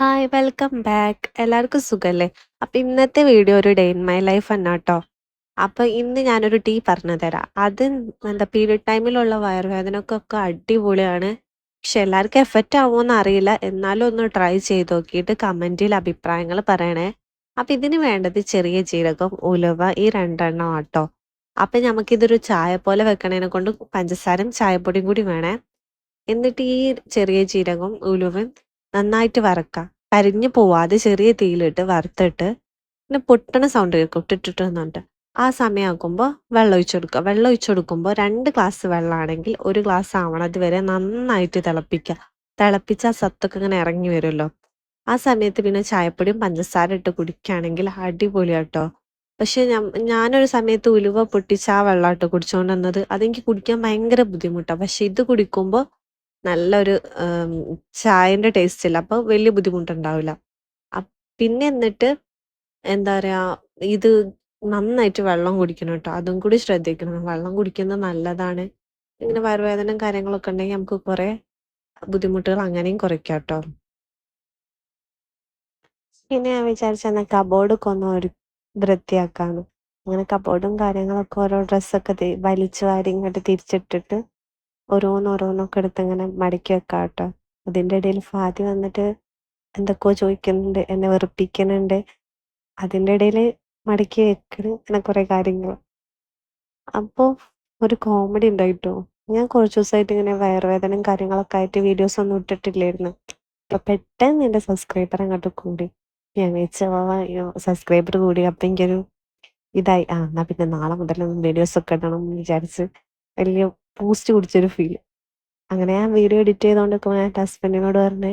Hi welcome back എല്ലാവർക്കും സുഖല്ലേ? അപ്പൊ ഇന്നത്തെ വീഡിയോ ഒരു ഡേ ഇൻ മൈ ലൈഫ് ആണ് എന്നാട്ടോ അപ്പൊ ഇന്ന് ഞാനൊരു ടീ പറഞ്ഞു തരാം അത് എന്താ പീരിയഡ് ടൈമിലുള്ള വയറുവേദനക്കൊക്കെ അടിപൊളിയാണ്. പക്ഷെ എല്ലാവർക്കും എഫക്റ്റ് ആവുമോന്ന് അറിയില്ല. എന്നാലും ഒന്ന് ട്രൈ ചെയ്ത് നോക്കിയിട്ട് കമന്റിൽ അഭിപ്രായങ്ങൾ പറയണേ. അപ്പൊ ഇതിന് വേണ്ടത് ചെറിയ ജീരകം ഉലുവ ഈ രണ്ടെണ്ണം ആട്ടോ. അപ്പൊ നമുക്കിതൊരു ചായ പോലെ വെക്കണേനെ കൊണ്ട് പഞ്ചസാരയും ചായപ്പൊടിയും കൂടി വേണേ. എന്നിട്ട് ഈ ചെറിയ ജീരകം ഉലുവയും നന്നായിട്ട് വറക്കുക കരിഞ്ഞു പോവാതെ ചെറിയ തീയിലിട്ട് വറുത്തിട്ട് പിന്നെ പൊട്ടണ സൗണ്ട് കേൾക്കും. ഇട്ടിട്ടിട്ട് ആ സമയമാകുമ്പോൾ വെള്ളം ഒഴിച്ചു കൊടുക്കുക വെള്ളം ഒഴിച്ചു കൊടുക്കുമ്പോൾ രണ്ട് ഗ്ലാസ് വെള്ളമാണെങ്കിൽ ഒരു ഗ്ലാസ് ആവണം. അതുവരെ നന്നായിട്ട് തിളപ്പിക്കുക. തിളപ്പിച്ച ആ സത്തൊക്കെ ഇങ്ങനെ ഇറങ്ങി വരുമല്ലോ. ആ സമയത്ത് പിന്നെ ചായപ്പൊടിയും പഞ്ചസാര ഇട്ട് കുടിക്കുകയാണെങ്കിൽ അടിപൊളിയാട്ടോ. പക്ഷെ ഞാനൊരു സമയത്ത് ഉലുവ പൊട്ടിച്ച് ആ വെള്ളമാട്ടോ കുടിച്ചുകൊണ്ട് വന്നത്. അതെനിക്ക് കുടിക്കാൻ ഭയങ്കര ബുദ്ധിമുട്ടാണ് പക്ഷെ ഇത് കുടിക്കുമ്പോൾ നല്ലൊരു ചായന്റെ ടേസ്റ്റ് ഇല്ല അപ്പൊ വലിയ ബുദ്ധിമുട്ടുണ്ടാവില്ല. പിന്നെ എന്നിട്ട് എന്താ പറയാ ഇത് നന്നായിട്ട് വെള്ളം കുടിക്കണം കേട്ടോ. അതും കൂടി ശ്രദ്ധിക്കണം. വെള്ളം കുടിക്കുന്നത് നല്ലതാണ്. ഇങ്ങനെ വയറുവേദനയും കാര്യങ്ങളൊക്കെ ഉണ്ടെങ്കിൽ നമുക്ക് കുറെ ബുദ്ധിമുട്ടുകൾ അങ്ങനെയും കുറയ്ക്കാം കേട്ടോ. പിന്നെ ഞാൻ വിചാരിച്ചെന്നാൽ കബോർഡൊക്കെ ഒന്ന് ഒരു വൃത്തിയാക്കാന്ന്. അങ്ങനെ കബോർഡും കാര്യങ്ങളൊക്കെ ഓരോ ഡ്രസ്സൊക്കെ വലിച്ചു വാരി ഇങ്ങോട്ട് തിരിച്ചിട്ടിട്ട് ഓരോന്നോരോന്നൊക്കെ എടുത്ത് ഇങ്ങനെ മടക്കി വെക്കാം കേട്ടോ അതിന്റെ ഇടയിൽ ഫാദി വന്നിട്ട് എന്തൊക്കെയോ ചോദിക്കുന്നുണ്ട് എന്നെ വെറുപ്പിക്കുന്നുണ്ട്. അതിന്റെ ഇടയിൽ മടക്കി വെക്കണം അങ്ങനെ കുറേ കാര്യങ്ങൾ അപ്പോൾ ഒരു കോമഡി ഉണ്ടായിട്ടോ. ഞാൻ കുറച്ച് ദിവസമായിട്ട് ഇങ്ങനെ വയറുവേദനയും കാര്യങ്ങളൊക്കെ ആയിട്ട് വീഡിയോസ് ഒന്നും ഇട്ടിട്ടില്ലായിരുന്നു. അപ്പൊ പെട്ടെന്ന് എന്റെ സബ്സ്ക്രൈബർ അങ്ങോട്ട് കൂടി. ഞാൻ വെച്ചോ സബ്സ്ക്രൈബർ കൂടി. അപ്പം എനിക്കൊരു ഇതായി. ആ എന്നാ പിന്നെ നാളെ മുതൽ വീഡിയോസ് ഒക്കെ ഇടണം എന്ന് വിചാരിച്ച് വലിയ ബൂസ്റ്റ് കുടിച്ചൊരു ഫീൽ അങ്ങനെ ഞാൻ വീഡിയോ എഡിറ്റ് ചെയ്തുകൊണ്ട് ഞാൻ എന്റെ ഹസ്ബൻഡിനോട് പറഞ്ഞേ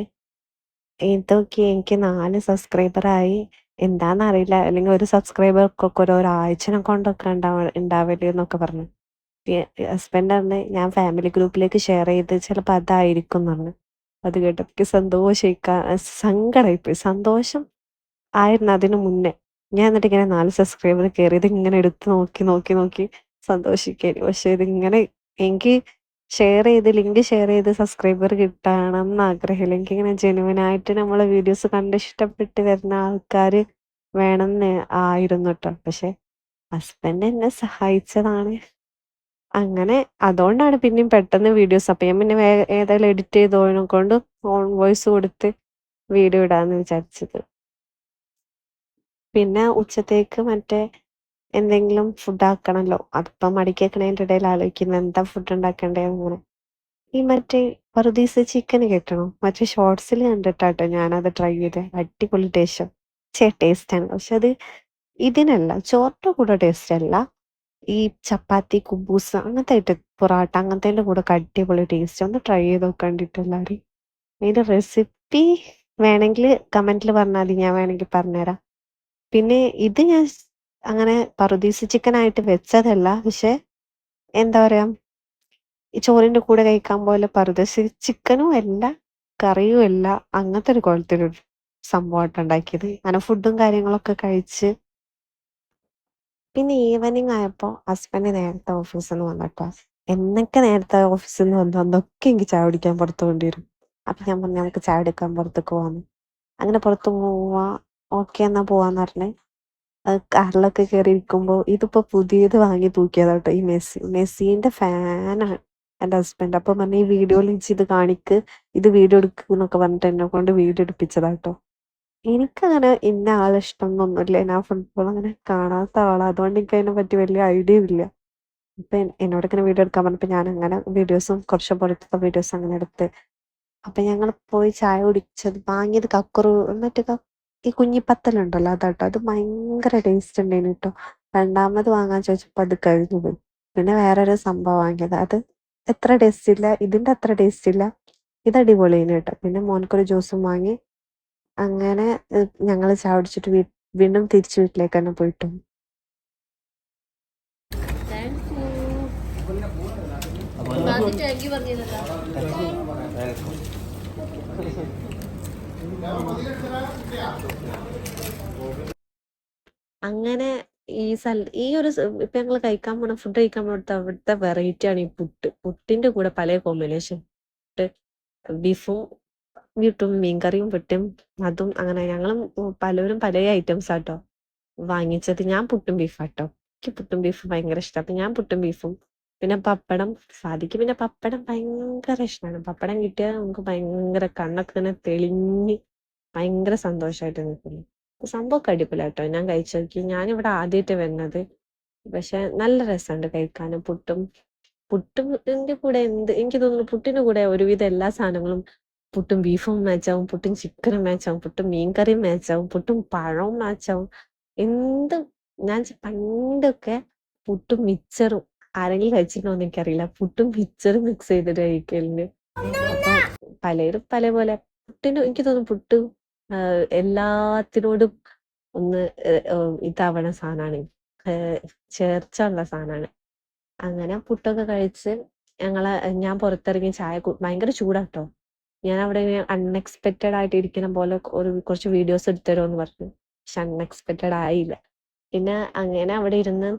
ഇതൊക്കെ എനിക്ക് നാല് സബ്സ്ക്രൈബറായി എന്താണെന്നറിയില്ല അല്ലെങ്കിൽ ഒരു സബ്സ്ക്രൈബർക്കൊക്കെ ഒരു ഒരാഴ്ചനെ കൊണ്ടൊക്കെ ഉണ്ടാവ ഉണ്ടാവില്ലേ എന്നൊക്കെ പറഞ്ഞു. ഹസ്ബൻഡ് പറഞ്ഞ് ഞാൻ ഫാമിലി ഗ്രൂപ്പിലേക്ക് ഷെയർ ചെയ്ത് ചിലപ്പോൾ അതായിരിക്കും എന്ന് പറഞ്ഞു. അത് കേട്ടപ്പോൾ സന്തോഷിക്കാൻ സങ്കടമായിപ്പോയി. സന്തോഷം ആയിരുന്നു അതിന് മുന്നേ. ഞാൻ എന്നിട്ട് ഇങ്ങനെ നാല് സബ്സ്ക്രൈബർ കയറി ഇതിങ്ങനെ എടുത്ത് നോക്കി നോക്കി നോക്കി സന്തോഷിക്കായിരുന്നു പക്ഷെ ഇതിങ്ങനെ എനിക്ക് ഷെയർ ചെയ്ത് ലിങ്ക് ഷെയർ ചെയ്ത് സബ്സ്ക്രൈബർ കിട്ടണം എന്ന് ആഗ്രഹമില്ല എനിക്കിങ്ങനെ ജെനുവൻ ആയിട്ട് നമ്മളെ വീഡിയോസ് കണ്ട് ഇഷ്ടപ്പെട്ട് വരുന്ന ആൾക്കാർ വേണമെന്ന് ആയിരുന്നു കേട്ടോ പക്ഷെ ഹസ്ബൻഡ് എന്നെ സഹായിച്ചതാണ്. അങ്ങനെ അതുകൊണ്ടാണ് പിന്നെയും പെട്ടെന്ന് വീഡിയോസ് അപ്പം ഞാൻ പിന്നെ ഏതായാലും എഡിറ്റ് ചെയ്ത് കൊണ്ട് ഓൺ വോയിസ് കൊടുത്ത് വീഡിയോ ഇടാന്ന് വിചാരിച്ചത്. പിന്നെ ഉച്ചത്തേക്ക് മറ്റേ എന്തെങ്കിലും ഫുഡ് ആക്കണല്ലോ. അതിപ്പം മടിക്കേക്കണേന്റെ ഇടയിൽ ആലോചിക്കുന്നത് എന്താ ഫുഡ് ഉണ്ടാക്കണ്ടേ അങ്ങനെ ഈ മറ്റേ പറുദീസ് ചിക്കൻ കിട്ടണോ? മറ്റേ ഷോർട്സിൽ കണ്ടിട്ടാട്ടോ ഞാനത് ട്രൈ ചെയ്തത് അടിപൊളി ടേസ്റ്റ് ചേ ആണ്. പക്ഷെ അത് ഇതിനല്ല ചോറിന്റെ കൂടെ ടേസ്റ്റ് അല്ല. ഈ ചപ്പാത്തി കുബൂസ് അങ്ങനത്തെ ആയിട്ട് പൊറാട്ട അങ്ങനത്തെ കൂടെ അടിപൊളി ടേസ്റ്റ് ഒന്ന് ട്രൈ ചെയ്ത് നോക്കണ്ടിട്ട് എല്ലാവരും അതിന്റെ റെസിപ്പി വേണമെങ്കിൽ കമന്റിൽ പറഞ്ഞാൽ മതി ഞാൻ വേണമെങ്കിൽ പറഞ്ഞുതരാം. പിന്നെ ഇത് ഞാൻ അങ്ങനെ പറുദീസ് ചിക്കനായിട്ട് വെച്ചതല്ല. പക്ഷെ എന്താ പറയാ, ഈ ചോറിന്റെ കൂടെ കഴിക്കാൻ പോലെ പറുദീസ് ചിക്കനും അല്ല, കറിയും അല്ല. അങ്ങനത്തെ ഒരു കുളത്തിലൊരു സംഭവമായിട്ട് ഉണ്ടാക്കിയത്. അങ്ങനെ ഫുഡും കാര്യങ്ങളൊക്കെ കഴിച്ച് പിന്നെ ഈവനിങ് ആയപ്പോ ഹസ്ബൻഡ് നേരത്തെ ഓഫീസിൽ നിന്ന് വന്നിട്ടോ എന്നൊക്കെ നേരത്തെ ഓഫീസിൽ നിന്ന് വന്നു അന്നൊക്കെ എനിക്ക് ചായ കുടിക്കാൻ പുറത്തു കൊണ്ടിരും. അപ്പൊ ഞാൻ പറഞ്ഞു നമുക്ക് ചായ എടുക്കാൻ പുറത്തേക്ക് പോവാന്ന്. അങ്ങനെ പുറത്ത് പോവാ ഓക്കെ എന്നാ പോവാന്ന് പറഞ്ഞ് കാറിലൊക്കെ കയറി ഇരിക്കുമ്പോൾ ഇതിപ്പോ പുതിയത് വാങ്ങി തൂക്കിയതാട്ടോ ഈ മെസ്സി. മെസ്സിന്റെ ഫാനാണ് എന്റെ ഹസ്ബൻഡ് അപ്പൊ പറഞ്ഞു ഈ വീഡിയോ വീഡിയോയിൽ ഇത് കാണിക്ക്. ഇത് വീഡിയോ എടുക്കുക എന്നൊക്കെ പറഞ്ഞിട്ട് എന്നെ കൊണ്ട് വീഡിയോ എടുപ്പിച്ചതാട്ടോ. എനിക്കങ്ങനെ ഇന്ന ആളെ ഇഷ്ടം ഒന്നുമില്ല ഞാൻ ഫുട്ബോൾ അങ്ങനെ കാണാത്ത ആളാ. അതുകൊണ്ട് എനിക്ക് അതിനെ പറ്റി വലിയ ഐഡിയ ഇല്ല. അപ്പൊ എന്നോട് ഇങ്ങനെ വീഡിയോ എടുക്കാൻ പറഞ്ഞപ്പോൾ ഞാൻ അങ്ങനെ വീഡിയോസും കുറച്ച് പുറത്തെ വീഡിയോസ് അങ്ങനെ എടുത്ത്. അപ്പൊ ഞങ്ങൾ പോയി ചായ കുടിച്ചത്. വാങ്ങിയത് കക്കുറു മറ്റേ ഈ കുഞ്ഞിപ്പത്തലുണ്ടല്ലോ അതാട്ടോ. അത് ഭയങ്കര ടേസ്റ്റ് ഉണ്ടായിരുന്നു കേട്ടോ. രണ്ടാമത് വാങ്ങാൻ ചോദിച്ചപ്പോൾ അത് കഴിഞ്ഞു പോയി. പിന്നെ വേറൊരു സംഭവം വാങ്ങിയത്. അത് എത്ര ടേസ്റ്റ് ഇല്ല. ഇതിന്റെ അത്ര ടേസ്റ്റ് ഇല്ല. ഇത് അടിപൊളിയാണ് കേട്ടോ. പിന്നെ മോനക്കൊരു ജ്യൂസും വാങ്ങി. അങ്ങനെ ഞങ്ങൾ ചാടിച്ചിട്ട് വീണ്ടും തിരിച്ചു വീട്ടിലേക്ക് തന്നെ പോയിട്ടു. താങ്ക് യു അങ്ങനെ ഈ സൽ ഈ ഒരു ഇപ്പൊ ഞങ്ങൾ കഴിക്കാൻ പോണ ഫുഡ് കഴിക്കാൻ പോണ അവിടുത്തെ വെറൈറ്റി ആണ് ഈ പുട്ട്. പുട്ടിന്റെ കൂടെ പല കോമ്പിനേഷൻ ബീഫും വീട്ടും മീൻകറിയും പുട്ടും അതും അങ്ങനെ ഞങ്ങളും പലരും പല ഐറ്റംസ് ആട്ടോ വാങ്ങിച്ചത്. ഞാൻ പുട്ടും ബീഫാട്ടോ എനിക്ക് പുട്ടും ബീഫും ഭയങ്കര ഇഷ്ടം. അപ്പൊ ഞാൻ പുട്ടും ബീഫും പിന്നെ പപ്പടം സാധിക്ക് പിന്നെ പപ്പടം ഭയങ്കര ഇഷ്ടമാണ് പപ്പടം കിട്ടിയാൽ നമുക്ക് ഭയങ്കര കണ്ണൊക്കെ ഇങ്ങനെ തെളിഞ്ഞ് ഭയങ്കര സന്തോഷമായിട്ട് നിൽക്കുന്നു സംഭവമൊക്കെ അടിപൊളിയാട്ടോ. ഞാൻ കഴിച്ചു നോക്കി ഞാനിവിടെ ആദ്യമായിട്ട് വരുന്നത് പക്ഷെ നല്ല രസമുണ്ട് കഴിക്കാനും. പുട്ടും പുട്ടിന്റെ കൂടെ എന്ത് എനിക്ക് തോന്നുന്നു പുട്ടിന്റെ കൂടെ ഒരുവിധം എല്ലാ സാധനങ്ങളും പുട്ടും ബീഫും മാച്ചാവും പുട്ടും ചിക്കനും മാച്ചാവും പുട്ടും മീൻകറിയും മാച്ചാവും പുട്ടും പഴവും മാച്ചാവും. എന്തും ഞാൻ പണ്ടൊക്കെ പുട്ടും മിച്ചറും ആരെങ്കിലും കഴിച്ചിട്ടുണ്ടോന്ന് എനിക്കറിയില്ല. പുട്ടും മിച്ചറും മിക്സ് ചെയ്തിട്ട് കഴിക്കലുണ്ട് പലരും പല പോലെ പുട്ടിന് എനിക്ക് തോന്നുന്നു പുട്ട് എല്ലാത്തിനോടും ഒന്ന് ഇതാവണ സാധനമാണ് ചേർച്ചുള്ള സാധനമാണ് അങ്ങനെ പുട്ടൊക്കെ കഴിച്ച് ഞങ്ങൾ ഞാൻ പുറത്തിറങ്ങി ചായ ഭയങ്കര ചൂടാട്ടോ. ഞാൻ അവിടെ അൺഎക്സ്പെക്റ്റഡ് ആയിട്ട് ഇരിക്കുന്ന പോലെ ഒരു കുറച്ച് വീഡിയോസ് എടുത്തരോ എന്ന് പറഞ്ഞു. പക്ഷെ അൺഎക്സ്പെക്റ്റഡ് ആയില്ല. പിന്നെ അങ്ങനെ അവിടെ ഇരുന്ന്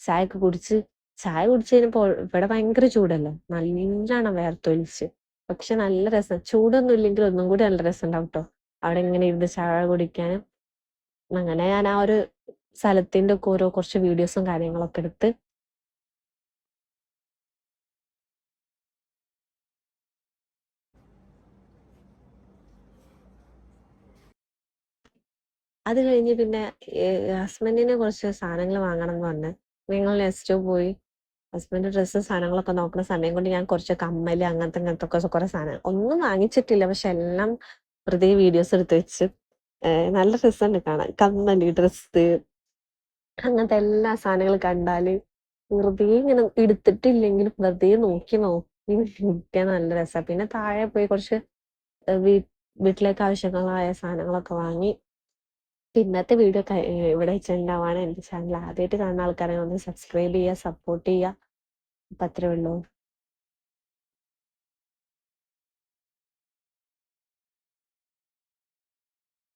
ചായ ഒക്കെ കുടിച്ച് ചായ കുടിച്ച് കഴിഞ്ഞപ്പോ ഇവിടെ ഭയങ്കര ചൂടല്ലോ? നല്ലോണം വേർത്തൊലിച്ച്. പക്ഷെ നല്ല രസം. ചൂടൊന്നും ഇല്ലെങ്കിൽ ഒന്നും കൂടി നല്ല രസം ഉണ്ടാവും കേട്ടോ അവിടെ ഇങ്ങനെ ഇരുന്ന് ചായ കുടിക്കാനും അങ്ങനെ ഞാൻ ആ ഒരു സ്ഥലത്തിന്റെ ഒക്കെ ഓരോ കുറച്ച് വീഡിയോസും കാര്യങ്ങളൊക്കെ എടുത്ത് അത് കഴിഞ്ഞ് പിന്നെ ഹസ്ബൻഡിന് കുറച്ച് സാധനങ്ങൾ വാങ്ങണം എന്ന് പറഞ്ഞ്. നിങ്ങൾ നെക്സ്റ്റ് പോയി. ഹസ്ബൻഡ് ഡ്രസ്സ് സാധനങ്ങളൊക്കെ നോക്കുന്ന സമയം കൊണ്ട് ഞാൻ കുറച്ച് കമ്മൽ അങ്ങനത്തെ ഇങ്ങനത്തെ ഒക്കെ കുറെ സാധനം ഒന്നും വാങ്ങിച്ചിട്ടില്ല. പക്ഷെ എല്ലാം വെറുതെ വീഡിയോസ് എടുത്ത് വെച്ച് നല്ല രസമുണ്ട് കാണാൻ. കമ്മൽ ഡ്രസ് അങ്ങനത്തെ എല്ലാ സാധനങ്ങളും കണ്ടാൽ വെറുതെ ഇങ്ങനെ എടുത്തിട്ടില്ലെങ്കിലും വെറുതെ നോക്കി നോക്കി നിൽക്കാൻ നല്ല രസമാണ് പിന്നെ താഴെ പോയി കുറച്ച് വീട്ടിലേക്ക് ആവശ്യങ്ങളായ സാധനങ്ങളൊക്കെ വാങ്ങി ഇന്നത്തെ വീഡിയോ ഇവിടെ വെച്ചിട്ടുണ്ടാവാണ് എന്റെ ചാനൽ ആദ്യമായിട്ട് കാണുന്ന ആൾക്കാരെ ഒന്ന് സബ്സ്ക്രൈബ് ചെയ്യുക സപ്പോർട്ട് ചെയ്യുക. അപ്പം അത്രേ ഉള്ളൂ.